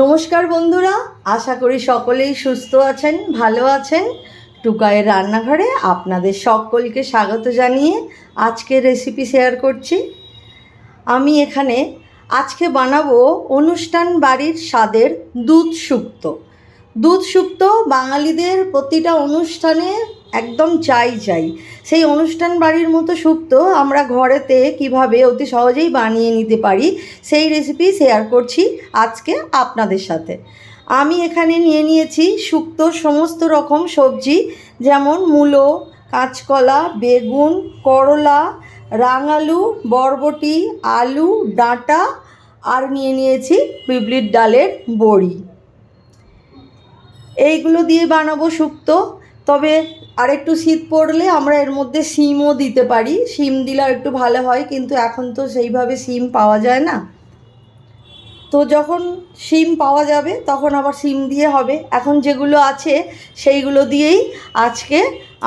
নমস্কার বন্ধুরা, আশা করি সকলেই সুস্থ আছেন, ভালো আছেন। টুকায়ের রান্নাঘরে আপনাদের সকলকে স্বাগত জানিয়ে আজকে রেসিপি শেয়ার করছি। আমি এখানে আজকে বানাবো অনুষ্ঠান বাড়ির স্বাদের দুধ শুক্তো দুধ শুক্তো বাঙালিদের প্রতিটা অনুষ্ঠানে একদম চাই চাই। সেই অনুষ্ঠান বাড়ির মতো শুক্তো আমরা ঘরেতে কীভাবে অতি সহজেই বানিয়ে নিতে পারি, সেই রেসিপি শেয়ার করছি আজকে আপনাদের সাথে। আমি এখানে নিয়ে নিয়েছি শুক্তোর সমস্ত রকম সবজি, যেমন মূলো, কাঁচকলা, বেগুন, করলা, রাঙালু, বরবটি, আলু, ডাঁটা, আর নিয়ে নিয়েছি বিবলির ডালের বড়ি। এইগুলো দিয়ে বানাবো শুক্তো তবে আর একটু শীত পড়লে আমরা এর মধ্যে সিমও দিতে পারি। সিম দিলে একটু ভালো হয়, কিন্তু এখন তো সেইভাবে সিম পাওয়া যায় না। তো যখন সিম পাওয়া যাবে, তখন আবার সিম দিয়ে হবে। এখন যেগুলো আছে, সেইগুলো দিয়েই আজকে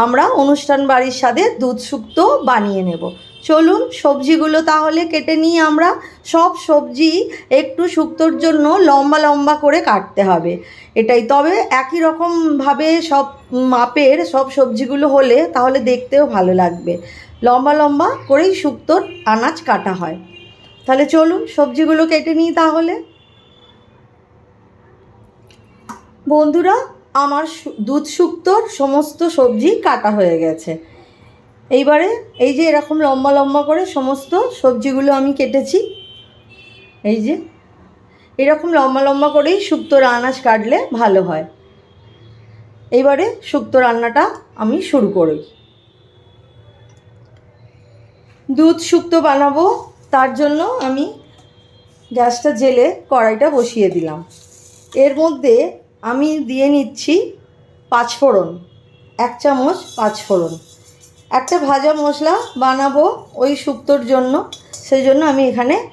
আমরা অনুষ্ঠান বাড়ির সাথে দুধ শুক্তো বানিয়ে নেব। চলুন সবজিগুলো তাহলে কেটে নিয়ে আমরা। সব সবজি একটু শুক্তোর জন্য লম্বা লম্বা করে কাটতে হবে। এটাই তবে একই রকমভাবে সব মাপের সব সবজিগুলো হলে তাহলে দেখতেও ভালো লাগবে। লম্বা লম্বা করেই শুক্তোর আনাজ কাটা হয়। তাহলে চলুন সবজিগুলো কেটে নিই তাহলে। বন্ধুরা, আমার দুধ শুক্তোর সমস্ত সবজি কাটা হয়ে গেছে। এইবারে এই যে এরকম লম্বা লম্বা করে সমস্ত সবজিগুলো আমি কেটেছি। এই যে এরকম লম্বা লম্বা করেই শুক্তো আনাজ কাটলে ভালো হয়। এইবারে শুক্তো রান্নাটা আমি শুরু করি দুধ শুক্তো বানাবো, তার জন্য আমি গ্যাসটা জেলে কড়াইটা বসিয়ে দিলাম। এর মধ্যে আমি দিয়ে নিচ্ছি পাঁচফোড়ন, এক চামচ পাঁচফোড়ন। একটা ভাজা মশলা বানাবো ওই শুক্তোর জন্য। সেই জন্য আমি এখানে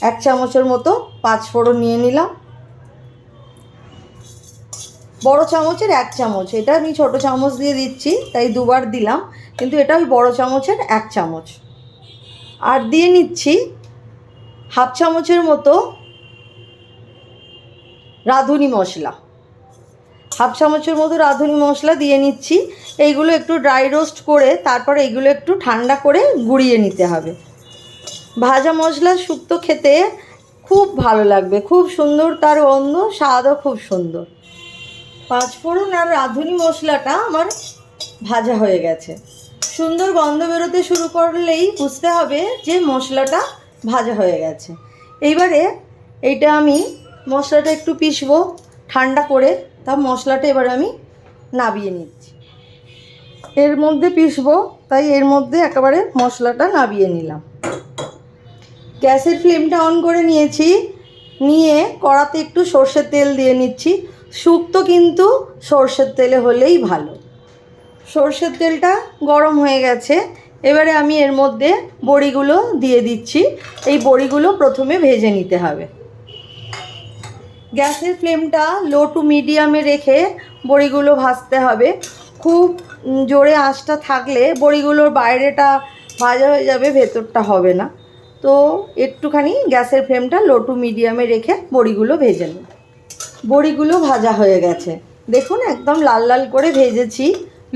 এক চামচের মতো পাঁচ পাঁচফোড়ন নিয়ে নিলাম। বড় চামচের এক চামচ। এটা আমি ছোট চামচ দিয়ে দিচ্ছি, তাই দুবার দিলাম। কিন্তু এটা ওই বড় চামচের এক চামচ। আর দিয়ে নিচ্ছি হাফ চামচের মতো রাঁধুনি মশলা। হাফ চামচের মতো রাঁধুনি মশলা দিয়ে নিচ্ছি। এইগুলো একটু ড্রাই রোস্ট করে তারপর এইগুলো একটু ঠান্ডা করে গুঁড়িয়ে নিতে হবে। ভাজা মশলা শুক্তো খেতে খুব ভালো লাগবে, খুব সুন্দর তার গন্ধ, স্বাদও খুব সুন্দর। পাঁচফোড়ন আর রাঁধুনি মশলাটা আমার ভাজা হয়ে গেছে। সুন্দর গন্ধ বেরোতে শুরু করলেই বুঝতে হবে যে মশলাটা ভাজা হয়ে গেছে। এইবারে এইটা আমি মশলাটা একটু পিষবো, ঠান্ডা করে তা মশলাটা এবার আমি নাবিয়ে নিচ্ছি। এর মধ্যে পিষবো, তাই এর মধ্যে একেবারে মশলাটা নাবিয়ে নিলাম। গ্যাসের ফ্লেমটা অন করে নিয়েছি, নিয়ে কড়াতে একটু সর্ষের তেল দিয়ে নিচ্ছি। শুক্তো কিন্তু সর্ষের তেলে হলেই ভালো। সর্ষের তেলটা গরম হয়ে গেছে, এবারে আমি এর মধ্যে বড়িগুলো দিয়ে দিচ্ছি। এই বড়িগুলো প্রথমে ভেজে নিতে হবে। গ্যাসের ফ্লেমটা লো টু মিডিয়ামে রেখে বড়িগুলো ভাজতে হবে। খুব জোরে আঁচটা থাকলে বড়িগুলোর বাইরেটা ভাজা হয়ে যাবে, ভেতরটা হবে না। তো একটুখানি গ্যাসের ফ্লেমটা লো টু মিডিয়ামে রেখে বড়িগুলো ভেজে নেব বড়িগুলো ভাজা হয়ে গেছে। দেখুন, একদম লাল লাল করে ভেজেছি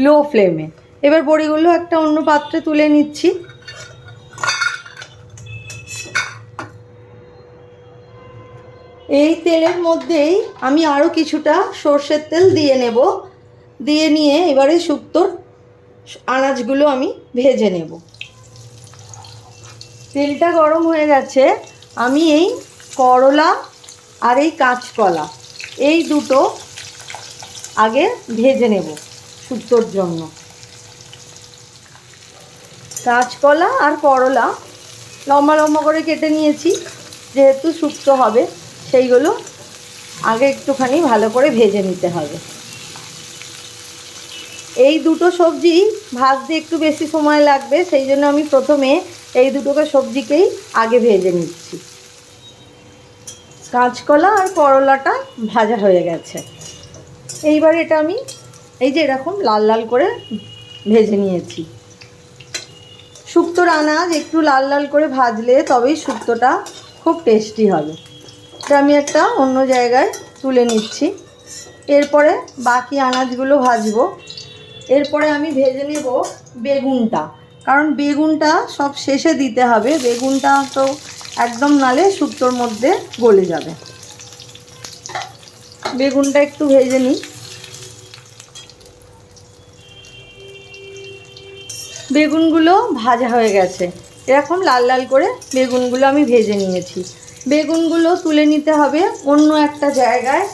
লো ফ্লেমে এবার বড়িগুলো একটা অন্য পাত্রে তুলে নিচ্ছি। এই তেলের মধ্যেই আমি আরও কিছুটা সর্ষের তেল দিয়ে নেব। দিয়ে নিয়ে এবারে শুক্তোর আনাজগুলো আমি ভেজে নেব। তেলটা গরম হয়ে গেছে। আমি এই করলা আর এই কাঁচকলা এই দুটো আগে ভেজে নেব শুক্তোর জন্য। কাঁচকলা আর করলা লম্বা লম্বা করে কেটে নিয়েছি, যেহেতু শুক্তো হবে। সেইগুলো আগে একটুখানি ভালো করে ভেজে নিতে হবে। এই দুটো সবজি ভাজতে একটু বেশি সময় লাগবে, সেই জন্য আমি প্রথমে এই দুটোকে সবজিকেই আগে ভেজে নিচ্ছি। কাঁচকলা আর করলাটা ভাজা হয়ে গেছে। এইবার এটা আমি এই যে এরকম লাল লাল করে ভেজে নিয়েছি। শুক্তোর আনাজ একটু লাল লাল করে ভাজলে তবেই শুক্তোটা খুব টেস্টি হবে। এটা আমি একটা অন্য জায়গায় তুলে নিচ্ছি। এরপরে বাকি আনাজগুলো ভাজবো। এরপরে আমি ভেজে নেব বেগুনটা। কারণ বেগুনটা সব শেষে দিতে হবে। বেগুনটা তো একদম নালে শুক্তোর মধ্যে গলে যাবে। বেগুনটা একটু ভেজে নিই। বেগুনগুলো ভাজা হয়ে গেছে। এরকম লাল লাল করে বেগুনগুলো আমি ভেজে নিয়েছি। বেগুনগুলো তুলে নিতে হবে অন্য একটা জায়গায়,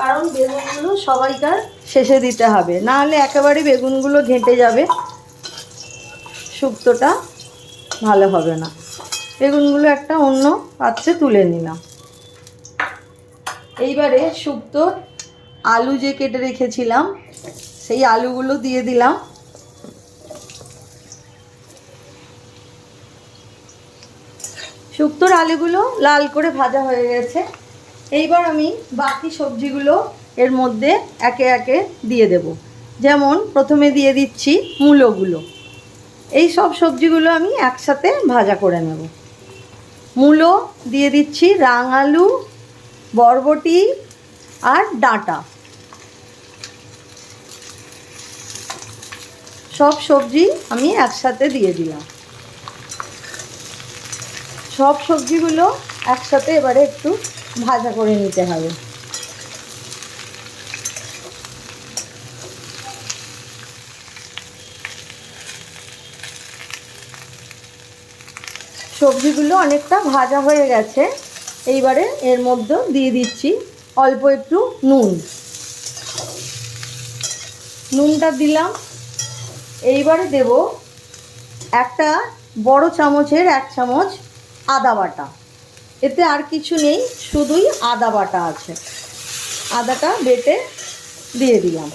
কারণ বেগুনগুলো সবাইকার শেষে দিতে হবে। না হলে একেবারে বেগুনগুলো ঘেঁটে যাবে, শুক্তোটা ভালো হবে না। বেগুনগুলো একটা অন্য পাত্রে তুলে নিলাম। এইবারে শুক্তোর আলু যে কেটে রেখেছিলাম, সেই আলুগুলো দিয়ে দিলাম। শুক্তোর আলুগুলো লাল করে ভাজা হয়ে গেছে। এইবার আমি বাকি সবজিগুলো এর মধ্যে একে একে দিয়ে দেব। যেমন প্রথমে দিয়ে দিচ্ছি মূলোগুলো। এই সব সবজিগুলো আমি একসাথে ভাজা করে নেব। মূলো দিয়ে দিচ্ছি রাং আলু বরবটি আর ডাঁটা। সব সবজি আমি একসাথে দিয়ে দিলাম। সব সবজিগুলো একসাথে এবারে একটু ভাজা করে নিতে হবে। সবজিগুলো অনেকটা ভাজা হয়ে গেছে। এইবারে এর মধ্যে দিয়ে দিচ্ছি অল্প একটু নুন। নুনটা দিলাম। এইবারে দেব একটা বড় চামচের এক চামচ আদা বাটা। এতে আর কিছু নেই, শুধুই আদা বাটা আছে। আদাটা বেটে দিয়ে দিলাম।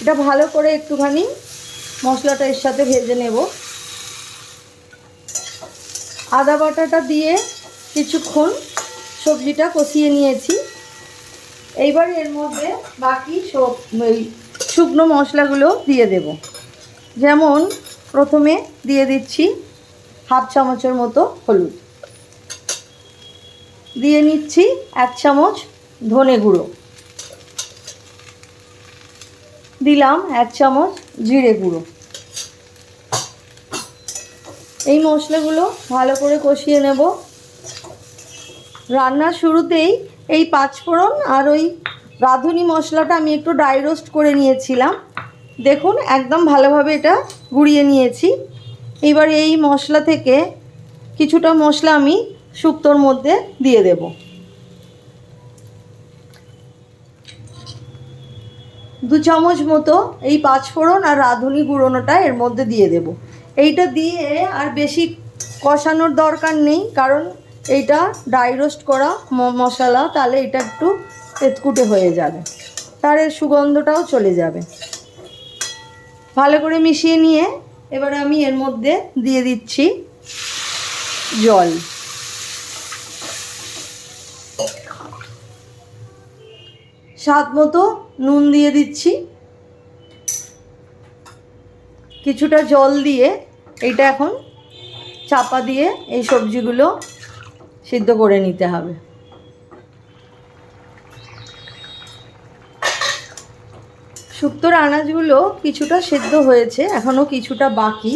এটা ভালো করে একটুখানি মশলাটা এর সাথে ভেজে নেব। আদা বাটাটা দিয়ে কিছুক্ষণ সবজিটা কষিয়ে নিয়েছি। এইবার এর মধ্যে বাকি সব ওই শুকনো মশলাগুলো দিয়ে দেব। যেমন প্রথমে দিয়ে দিচ্ছি হাফ চামচের মতো হলুদ। দিয়ে নিচ্ছি এক চামচ ধনে গুঁড়ো। দিলাম এক চামচ জিরে গুঁড়ো। এই মশলাগুলো ভালো করে কষিয়ে নেব। রান্নার শুরুতেই এই পাঁচফোড়ন আর ওই রাঁধুনি মশলাটা আমি একটু ড্রাই রোস্ট করে নিয়েছিলাম। দেখুন, একদম ভালোভাবে এটা গুঁড়িয়ে নিয়েছি। এবার এই মশলা থেকে কিছুটা মশলা আমি শুক্তোর মধ্যে দিয়ে দেব। দু চামচ মতো এই পাঁচফোড়ন আর রাঁধুনি গুঁড়োনোটা এর মধ্যে দিয়ে দেব। এইটা দিয়ে আর বেশি কষানোর দরকার নেই, কারণ এইটা ড্রাই রোস্ট করা মশলা, তাহলে এটা একটু তেতকুটে হয়ে যাবে। তার সুগন্ধটাও চলে যাবে। ভালো করে মিশিয়ে নিয়ে এবারে আমি এর মধ্যে দিয়ে দিচ্ছি জল। স্বাদ মতো নুন দিয়ে দিচ্ছি। কিছুটা জল দিয়ে এটা এখন চাপা দিয়ে এই সবজিগুলো সিদ্ধ করে নিতে হবে। শুক্তোর আনাজগুলো কিছুটা সেদ্ধ হয়েছে, এখনও কিছুটা বাকি।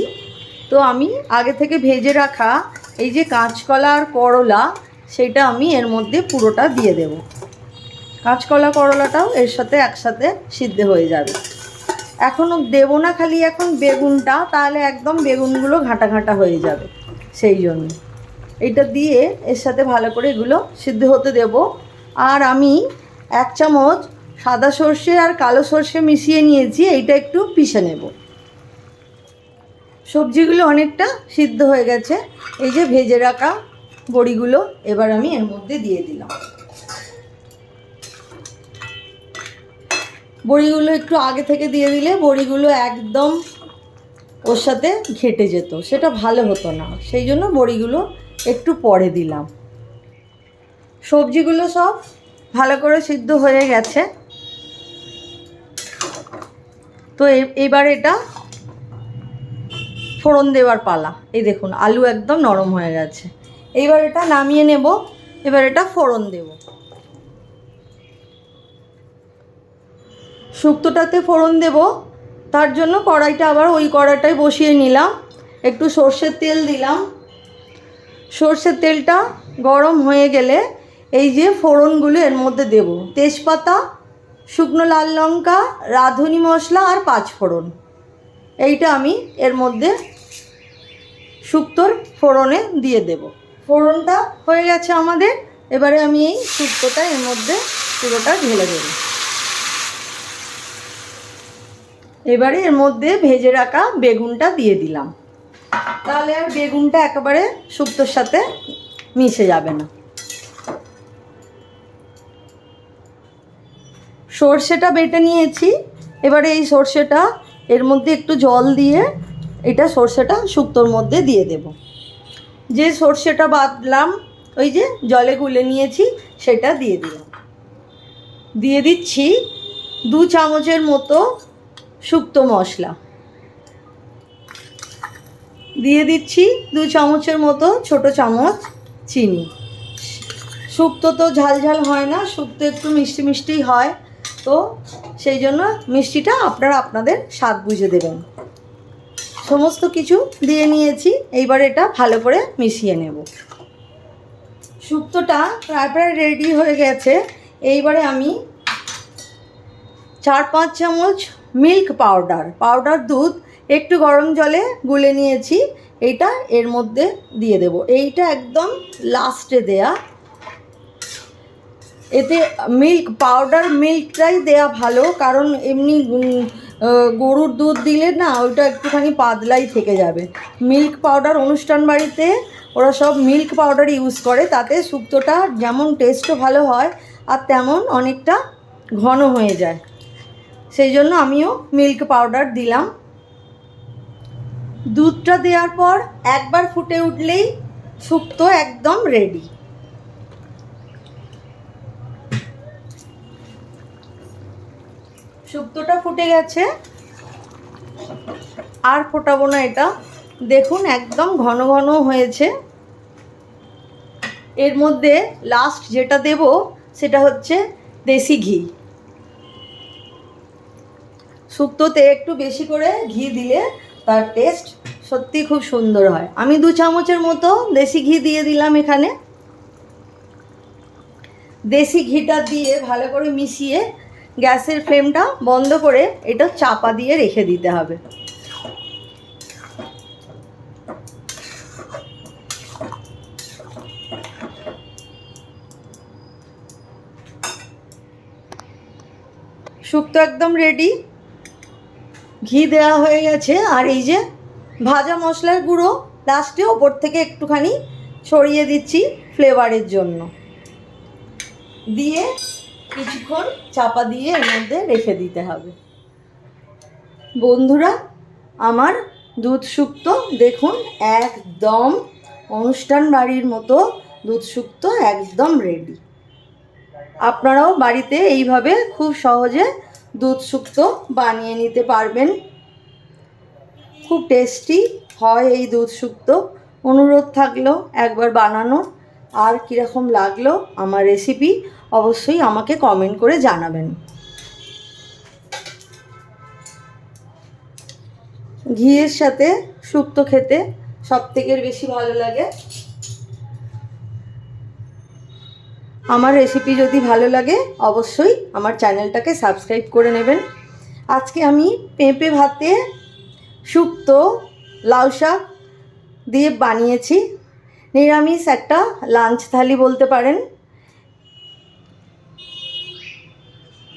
তো আমি আগে থেকে ভেজে রাখা এই যে কাঁচকলা আর করলা, সেটা আমি এর মধ্যে পুরোটা দিয়ে দেব। কাঁচকলা, করলাটাও এর সাথে একসাথে সিদ্ধ হয়ে যাবে। এখনও দেবো না খালি এখন বেগুনটা, তাহলে একদম বেগুনগুলো ঘাঁটা ঘাঁটা হয়ে যাবে, সেই জন্য। এইটা দিয়ে এর সাথে ভালো করে এগুলো সিদ্ধ হতে দেব। আর আমি এক চামচ সাদা সর্ষে আর কালো সর্ষে মিশিয়ে নিয়েছি, এইটা একটু পিষে নেব। সবজিগুলো অনেকটা সিদ্ধ হয়ে গেছে। এই যে ভেজে রাখা বড়িগুলো এবার আমি এর মধ্যে দিয়ে দিলাম। বড়িগুলো একটু আগে থেকে দিয়ে দিলে বড়িগুলো একদম ওর সাথে ঘেটে যেত, সেটা ভালো হতো না। সেই জন্য বড়িগুলো একটু পরে দিলাম। সবজিগুলো সব ভালো করে সিদ্ধ হয়ে গেছে। তো এবার এটা ফোড়ন দেওয়ার পালা। এই দেখুন, আলু একদম নরম হয়ে গেছে। এইবার এটা নামিয়ে নেব, এবার এটা ফোড়ন দেব। শুক্তোটাতে ফোড়ন দেব, তার জন্য কড়াইটা আবার ওই কড়াইটাই বসিয়ে নিলাম। একটু সর্ষের তেল দিলাম। সর্ষের তেলটা গরম হয়ে গেলে এই যে ফোড়নগুলো এর মধ্যে দেব। তেজপাতা শুকনো লাল লঙ্কা, রাঁধুনি মশলা আর পাঁচ ফোড়ন। এইটা আমি এর মধ্যে শুক্তোর ফোড়নে দিয়ে দেব। ফোড়নটা হয়ে গেছে আমাদের। এবারে আমি এই শুক্তোটা এর মধ্যে পুরোটা ঢেলে দেব। এবারে এর মধ্যে ভেজে রাখা বেগুনটা দিয়ে দিলাম। তাহলে আর বেগুনটা একেবারে শুক্তোর সাথে মিশে যাবে না। সর্ষেটা বেটে নিয়েছি। এবারে এই সর্ষেটা এর মধ্যে একটু জল দিয়ে এটা সর্ষেটা শুক্তোর মধ্যে দিয়ে দেব। যে সর্ষেটা বাটলাম ওই যে জলে গুলে নিয়েছি, সেটা দিয়ে দিলাম। দিয়ে দিচ্ছি দু চামচের মতো শুক্তো মশলা। দিয়ে দিচ্ছি দু চামচের মতো ছোট চামচ চিনি। শুক্তো তো ঝাল ঝাল হয় না, শুক্তো একটু মিষ্টি মিষ্টি হয়। তো সেই জন্য মিষ্টিটা আপনারা আপনাদের স্বাদ বুঝে দেবেন। সমস্ত কিছু দিয়ে নিয়েছি, এইবার এটা ভালো করে মিশিয়ে নেব। শুক্তোটা প্রায় প্রায় রেডি হয়ে গেছে। এইবারে আমি চার পাঁচ চামচ মিল্ক পাউডার পাউডার দুধ একটু গরম জলে গুলে নিয়েছি। এইটা এর মধ্যে দিয়ে দেব। এইটা একদম লাস্টে দেয়া। এতে মিল্ক পাউডার মিল্কটাই দেয়া ভালো, কারণ এমনি গরুর দুধ দিলে না ওইটা একটুখানি পাতলাই থেকে যাবে। মিল্ক পাউডার অনুষ্ঠান বাড়িতে ওরা সব মিল্ক পাউডার ইউজ করে, তাতে শুক্তোটা যেমন টেস্টও ভালো হয়, আর তেমন অনেকটা ঘন হয়ে যায়। সেই জন্য আমিও মিল্ক পাউডার দিলাম। দুধটা দেওয়ার পর একবার ফুটে উঠলেই শুক্তো একদম রেডি শুক্তোটা ফুটে গেছে। আর ফোটাবো না এটা। দেখুন, একদম ঘন ঘন হয়েছে। এর মধ্যে লাস্ট যেটা দেব, সেটা হচ্ছে দেশি ঘি। শুক্তোতে একটু বেশি করে ঘি দিলে তার টেস্ট সত্যি খুব সুন্দর হয়। আমি দু চামচের মতো দেশি ঘি দিয়ে দিলাম এখানে। দেশি ঘিটা দিয়ে ভালো করে মিশিয়ে গ্যাসের ফ্লেমটা বন্ধ করে এটা চাপা দিয়ে রেখে দিতে হবে। শুক্তো একদম রেডি ঘি দেওয়া হয়ে গেছে আর এই যে ভাজা মশলার গুঁড়ো লাস্টে ওপর থেকে একটুখানি ছড়িয়ে দিচ্ছি ফ্লেভারের জন্য। দিয়ে কিছুক্ষণ চাপা দিয়ে এর মধ্যে রেখে দিতে হবে। বন্ধুরা, আমার দুধ শুক্তো দেখুন, একদম অনুষ্ঠান বাড়ির মতো দুধ শুক্তো একদম রেডি আপনারাও বাড়িতে এইভাবে খুব সহজে দুধ শুক্তো বানিয়ে নিতে পারবেন। খুব টেস্টি হয় এই দুধ শুক্তো অনুরোধ থাকল একবার বানানোর। আর কীরকম লাগল আমার রেসিপি অবশ্যই আমাকে কমেন্ট করে জানাবেন। ঘিয়ের সাথে শুক্তো খেতে সব থেকে বেশি ভালো লাগে। আমার রেসিপি যদি ভালো লাগে, অবশ্যই আমার চ্যানেলটাকে সাবস্ক্রাইব করে নেবেন। আজকে আমি পেঁপে ভাতে শুক্তো লাউ শাক দিয়ে বানিয়েছি। নিরামিষ একটা লাঞ্চ থালি বলতে পারেন।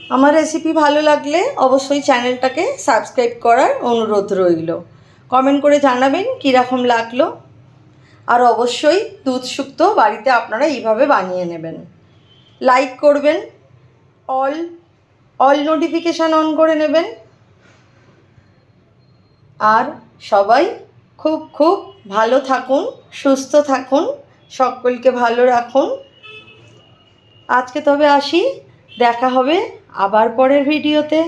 আমার রেসিপি ভালো লাগলে অবশ্যই চ্যানেলটাকে সাবস্ক্রাইব করার অনুরোধ রইল। কমেন্ট করে জানাবেন কীরকম লাগল। আর অবশ্যই দুধ বাড়িতে আপনারা এইভাবে বানিয়ে নেবেন। লাইক করবেন অল অল নোটিফিকেশান অন করে নেবেন। আর সবাই খুব খুব ভালো থাকুন, সুস্থ থাকুন, সকলকে ভালো রাখুন। আজকে তবে আসি, দেখা হবে আবার পরের ভিডিওতে